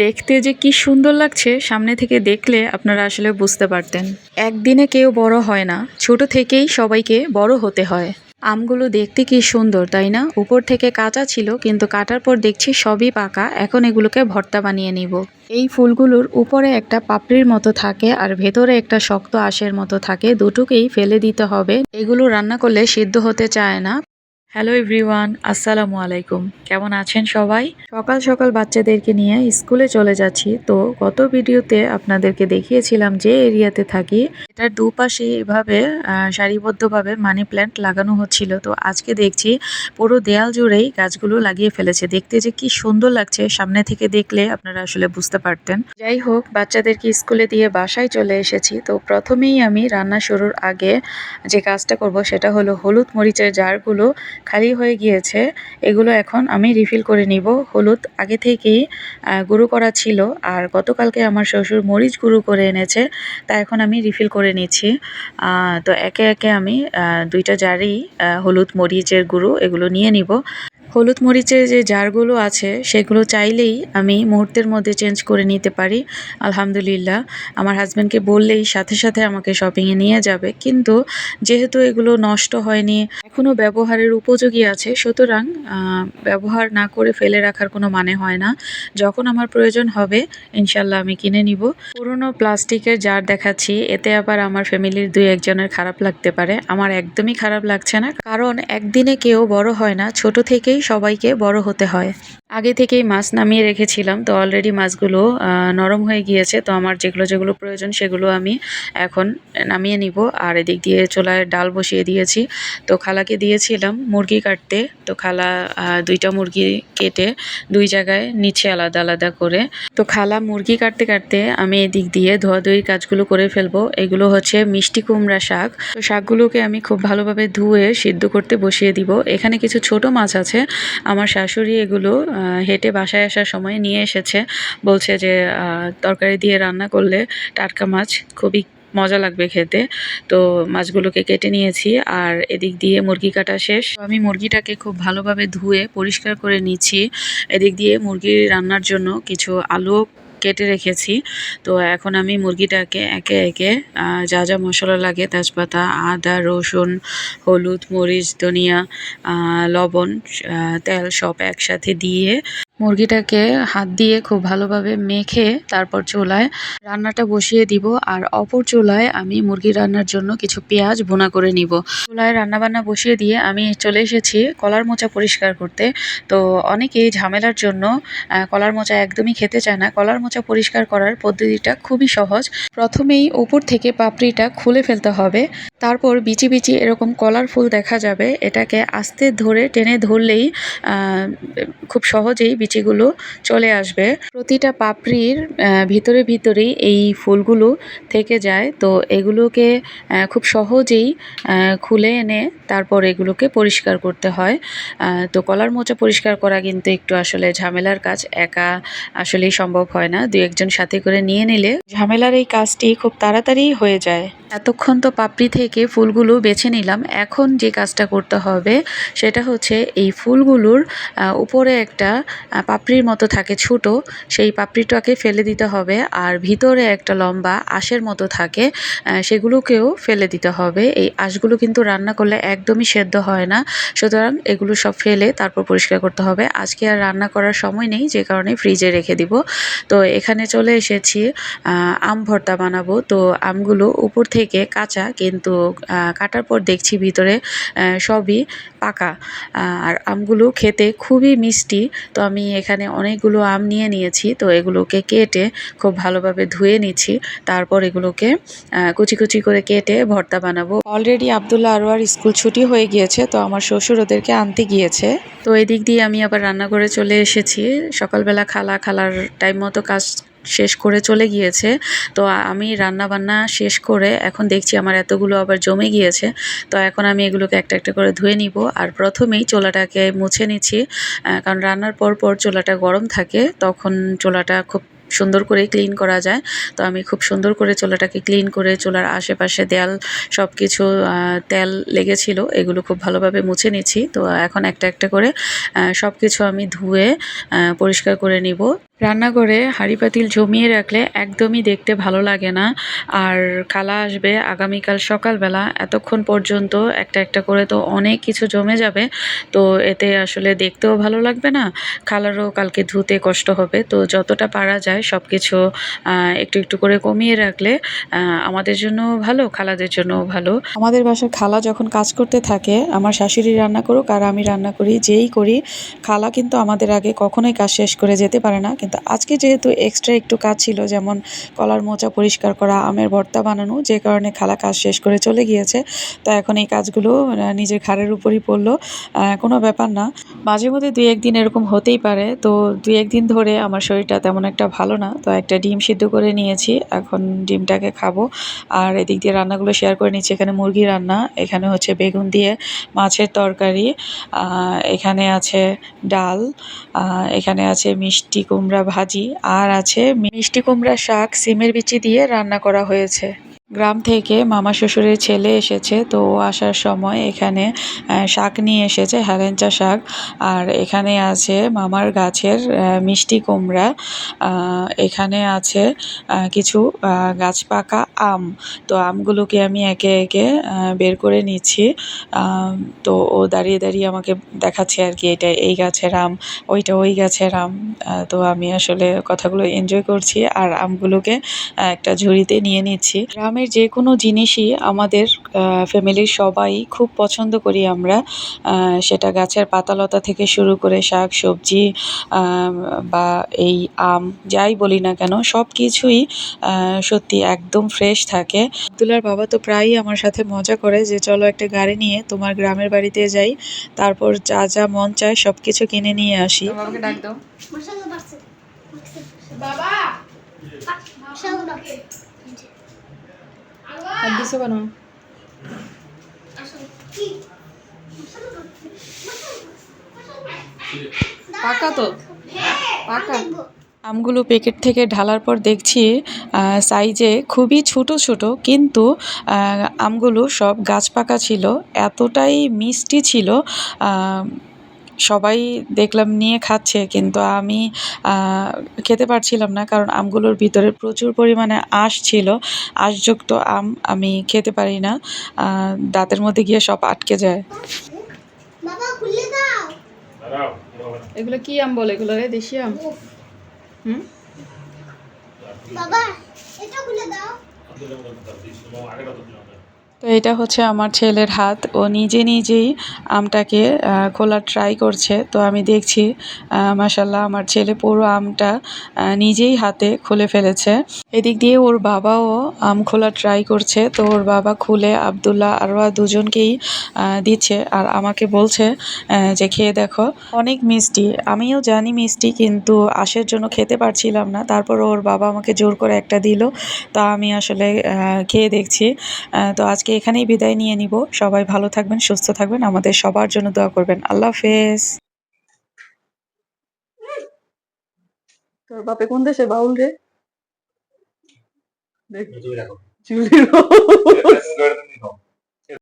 দেখতে যে কি সুন্দর লাগছে, সামনে থেকে দেখলে আপনারা আসলে বুঝতে পারতেন। একদিনে কেউ বড় হয় না, ছোট থেকেই সবাইকে বড় হতে হয়। আমগুলো দেখতে কি সুন্দর, তাই না? উপর থেকে কাঁচা ছিল, কিন্তু কাটার পর দেখছি সবই পাকা, এখন এগুলোকে ভর্তা বানিয়ে নিব। এই ফুলগুলোর উপরে একটা পাপড়ির মতো থাকে আর ভেতরে একটা শক্ত আঁশের মতো থাকে, দুটোকেই ফেলে দিতে হবে। এগুলো রান্না করলে সিদ্ধ হতে চায় না। হ্যালো এভরিওয়ান আসসালামু আলাইকুম কেমন আছেন সবাই? সকাল সকাল বাচ্চাদেরকে নিয়ে স্কুলে চলে যাচ্ছি। তো গত ভিডিওতে আপনাদেরকে দেখিয়েছিলাম যে এরিয়াতে থাকি। এটার দুপাশে এভাবে সারিবদ্ধভাবে মানি প্ল্যান্ট লাগানো হচ্ছিল। তো আজকে দেখছি পুরো দেয়াল জুড়েই গাছগুলো লাগিয়ে ফেলেছে। দেখতে যে কি সুন্দর লাগছে। সামনে থেকে দেখলে আপনারা আসলে বুঝতে পারতেন। যাই হোক, বাচ্চাদেরকে স্কুলে দিয়ে বাসায় চলে এসেছি। তো প্রথমেই আমি রান্না শুরুর আগে যে কাজটা করব সেটা হলো হলুদ মরিচের জারগুলো খালি হয়ে গিয়েছে, এগুলো এখন আমি রিফিল করে নিব। হলুদ আগে থেকেই গুঁড়ো করা ছিল, আর গতকালকে আমার শ্বশুর মরিচ গুঁড়ো করে এনেছে, তা এখন আমি রিফিল করে নিচ্ছি। তো একে একে আমি দুইটা জারি হলুদ মরিচের গুঁড়ো এগুলো নিয়ে নিব। হলুদ মরিচের যে জারগুলো আছে, সেগুলো চাইলেই আমি মুহূর্তের মধ্যে চেঞ্জ করে নিতে পারি, আলহামদুলিল্লাহ। আমার হাজব্যান্ডকে বললেই সাথে সাথে আমাকে শপিংয়ে নিয়ে যাবে। কিন্তু যেহেতু এগুলো নষ্ট হয়নি এখনও ব্যবহারের উপযোগী আছে, সুতরাং ব্যবহার না করে ফেলে রাখার কোনো মানে হয় না। যখন আমার প্রয়োজন হবে ইনশাল্লাহ আমি কিনে নিব। পুরনো প্লাস্টিকের জার দেখাচ্ছি, এতে আবার আমার ফ্যামিলির দুই একজনের খারাপ লাগতে পারে। আমার একদমই খারাপ লাগছে না, কারণ একদিনে কেউ বড় হয় না, ছোট থেকেই সবাইকে বড় হতে হয়। আগে থেকেই মাছ নামিয়ে রেখেছিলাম, তো অলরেডি মাছগুলো নরম হয়ে গিয়েছে, তো আমার যেগুলো যেগুলো প্রয়োজন সেগুলো আমি এখন নামিয়ে নিব। আর এদিক দিয়ে চোলায় ডাল বসিয়ে দিয়েছি, তো খালাকে দিয়েছিলাম মুরগি কাটতে, তো খালা দুইটা মুরগি কেটে দুই জায়গায় নিচে আলাদা আলাদা করে, তো খালা মুরগি কাটতে কাটতে আমি এদিক দিয়ে ধোয়াধুয়ির কাজগুলো করে ফেলব। এগুলো হচ্ছে মিষ্টি কুমড়া শাক, তো শাকগুলোকে আমি খুব ভালোভাবে ধুয়ে সিদ্ধ করতে বসিয়ে দিব। এখানে কিছু ছোট মাছ আছে, আমার শাশুড়ি এগুলো হেঁটে বাসায় আসার সময় নিয়ে এসেছে। বলছে যে তরকারি দিয়ে রান্না করলে টাটকা মাছ খুবই মজা লাগবে খেতে। তো মাছগুলোকে কেটে নিয়েছি আর এদিক দিয়ে মুরগি কাটা শেষ। আমি মুরগিটাকে খুব ভালোভাবে ধুয়ে পরিষ্কার করে নিচ্ছি। এদিক দিয়ে মুরগি রান্নার জন্য কিছু আলু কেটে রেখেছি। তো এখন আমি মুরগিটাকে একে একে যা যা মশলা লাগে, তেজপাতা, আদা, রসুন, হলুদ, মরিচ, ধনিয়া লবণ তেল সব একসাথে দিয়ে মুরগিটাকে হাত দিয়ে খুব ভালোভাবে মেখে তারপর চুলায় রান্নাটা বসিয়ে দিব। আর অপর চুলায় আমি মুরগি রান্নার জন্য কিছু পেঁয়াজ বোনা করে নিব। চুলায় রান্না বান্না বসিয়ে দিয়ে আমি চলে এসেছি কলার মোচা পরিষ্কার করতে। তো অনেকেই ঝামেলার জন্য কলার মোচা একদমই খেতে চায় না। কলার মোচা পরিষ্কার করার পদ্ধতিটা খুবই সহজ। প্রথমেই উপর থেকে পাপড়িটা খুলে ফেলতে হবে। তারপর বিচি বিচি এরকম কলার ফুল দেখা যাবে। এটাকে আস্তে ধরে টেনে ধরলেই খুব সহজেই বিচিগুলো চলে আসবে। প্রতিটা পাপড়ির ভিতরে ভিতরেই এই ফুলগুলো থেকে যায়। তো এগুলোকে খুব সহজেই খুলে এনে তারপর এগুলোকে পরিষ্কার করতে হয়। তো কলার মোচা পরিষ্কার করা কিন্তু একটু আসলে ঝামেলার কাজ, একা আসলেই সম্ভব হয় না। দু একজন সাথে করে নিয়ে নিলে ঝামেলার এই কাজটি খুব তাড়াতাড়ি হয়ে যায়। এতক্ষণ তো পাপড়ি থেকে ফুলগুলো বেছে নিলাম। এখন যে কাজটা করতে হবে সেটা হচ্ছে এই ফুলগুলোর উপরে একটা পাপড়ির মতো থাকে ছোট, সেই পাপড়িটাকে ফেলে দিতে হবে। আর ভিতরে একটা লম্বা আঁশের মতো থাকে সেগুলোকেও ফেলে দিতে হবে। এই আঁশগুলো কিন্তু রান্না করলে একদমই সেদ্ধ হয় না। সুতরাং এগুলো সব ফেলে তারপর পরিষ্কার করতে হবে। আজকে আর রান্না করার সময় নেই, যে কারণে ফ্রিজে রেখে দিব। তো এখানে চলে এসেছি আম ভর্তা বানাবো। তো আমগুলো উপর থেকে কাঁচা, কিন্তু কাটার পর দেখছি ভিতরে সবই পাকা। আর আমগুলো খেতে খুবই মিষ্টি। তো আমি এখানে অনেকগুলো আম নিয়ে নিয়েছি। তো এগুলোকে কেটে খুব ভালোভাবে ধুয়ে নিচ্ছি। তারপর এগুলোকে কুচি কুচি করে কেটে ভর্তা বানাবো। অলরেডি আবদুল্লাহ আরোয়ার স্কুল ছুটি হয়ে গিয়েছে, তো আমার শ্বশুর ওদেরকে আনতে গিয়েছে। তো এদিক দিয়ে আমি আবার রান্না করে চলে এসেছি। সকালবেলা খালা খালার টাইম মতো কাজ শেষ করে চলে গিয়েছে। তো আমি রান্না বান্না শেষ করে এখন দেখছি আমার এতগুলো আবার জমে গিয়েছে। তো এখন আমি এগুলোকে একটা একটা করে ধুয়ে নিব। আর প্রথমেই চোলাটাকে মুছে নিচ্ছি। কারণ রান্নার পর পর চোলাটা গরম থাকে, তখন চোলাটা খুব সুন্দর করে ক্লিন করা যায়। তো আমি খুব সুন্দর করে চোলাটাকে ক্লিন করে চোলার আশেপাশে দেয়াল সব কিছু তেল লেগেছিল, এগুলো খুব ভালোভাবে মুছে নিচ্ছি। তো এখন একটা একটা করে সব কিছু আমি ধুয়ে পরিষ্কার করে নিব। রান্নাঘরে হাঁড়ি পাতিল জমিয়ে রাখলে একদমই দেখতে ভালো লাগে না। আর খালা আসবে আগামীকাল সকালবেলা, এতক্ষণ পর্যন্ত একটা একটা করে তো অনেক কিছু জমে যাবে। তো এতে আসলে দেখতেও ভালো লাগবে না, খালারও কালকে ধুতে কষ্ট হবে। তো যতটা পারা যায় সব কিছু একটু একটু করে কমিয়ে রাখলে আমাদের জন্য ভালো, খালাদের জন্য ভালো। আমাদের বাসার খালা যখন কাজ করতে থাকে, আমার শাশুড়ি রান্না করুক আর আমি রান্না করি, যেই করি, খালা কিন্তু আমাদের আগে কখনোই কাজ শেষ করে যেতে পারে না। কিন্তু আজকে যেহেতু এক্সট্রা একটু কাজ ছিল, যেমন কলার মোচা পরিষ্কার করা, আমের ভর্তা বানানো, যে কারণে খালা কাজ শেষ করে চলে গিয়েছে, তো এখন এই কাজগুলো নিজের ঘাড়ের উপরই পড়ল। কোনো ব্যাপার না। মাঝে মধ্যে দুই একদিন এরকম হতেই পারে, তো দুই একদিন ধরে আমার শরীরটা তেমন একটা ভালো না, তো একটা ডিম সিদ্ধ করে নিয়েছি, এখন ডিমটাকে খাব। আর এদিক দিয়ে রান্নাগুলো শেয়ার করে নিচ্ছি, এখানে মুরগি রান্না, এখানে হচ্ছে বেগুন দিয়ে মাছের তরকারি এখানে আছে ডাল এখানে আছে মিষ্টি কুমড়া ভাজি আর আছে মিষ্টি কুমড়া শাক সিমের বিচি দিয়ে রান্না করা হয়েছে। গ্রাম থেকে মামা শ্বশুরের ছেলে এসেছে তো ও আসার সময় এখানে শাক নিয়ে এসেছে হেলেঞ্চা শাক। আর এখানে আছে মামার গাছের মিষ্টি কুমড়া। এখানে আছে কিছু আহ, গাছ পাকা আম। তো আমগুলোকে আমি একে একে বের করে নিচ্ছি। তো ও দাঁড়িয়ে দাঁড়িয়ে আমাকে দেখাচ্ছে আর কি এটা এই গাছের আম ওইটা ওই গাছের আম। তো আমি আসলে কথাগুলো এনজয় করছি আর আমগুলোকে একটা ঝুড়িতে নিয়ে নিচ্ছি। গ্রামের যে কোনো জিনিসই আমাদের ফ্যামিলির সবাই খুব পছন্দ করি আমরা। সেটা গাছের পাতালতা থেকে শুরু করে শাক সবজি বা এই আম যাই বলি না কেন সব কিছুই সত্যি একদম ফ্রেশ থাকে। আব্দুল্লার বাবা তো প্রায়ই আমার সাথে মজা করে যে চলো একটা গাড়ি নিয়ে তোমার গ্রামের বাড়িতে যাই তারপর যা যা মন চায় সব কিছু কিনে নিয়ে আসি। বাবা! আর দিছো কেন পাকা তো পাকা আমগুলো প্যাকেট থেকে ঢালার পর দেখছি সাইজে খুবই ছোট ছোট, কিন্তু আমগুলো সব গাছ পাকা ছিল, এতটাই মিষ্টি ছিল সবাই দেখলাম নিয়ে খাচ্ছে কিন্তু আমি খেতে পারছিলাম না কারণ আমগুলোর ভিতরে প্রচুর পরিমাণে আঁশ ছিল। আঁশযুক্ত আম আমি খেতে পারি না। দাঁতের মধ্যে গিয়ে সব আটকে যায়। বাবা খুলে দাও। এগুলো কি আম বলে? এগুলো রে দেশি আম। হুম? বাবা এটা খুলে দাও। তো এটা হচ্ছে আমার ছেলের হাত। ও নিজে নিজেই আমটাকে খোলার ট্রাই করছে। তো আমি দেখছি মাসাল্লাহ আমার ছেলে পুরো আমটা নিজেই হাতে খুলে ফেলেছে। এদিক দিয়ে ওর বাবাও আম খোলা ট্রাই করছে। তো ওর বাবা খুলে আবদুল্লাহ, আরোয়া দুজনকেই দিচ্ছে আর আমাকে বলছে যে খেয়ে দেখো। অনেক মিষ্টি। আমিও জানি মিষ্টি, কিন্তু আশের জন্য খেতে পারছিলাম না। তারপর ওর বাবা আমাকে জোর করে একটা দিল। তা আমি আসলে খেয়ে দেখছি। তো আজকে এখানেই বিদায় নিয়ে নিব সবাই ভালো থাকবেন সুস্থ থাকবেন আমাদের সবার জন্য দোয়া করবেন আল্লাহ হাফেজ তোর বাপে কোন দেশে বাউল রে দেখ তুমি রাখো চুলির।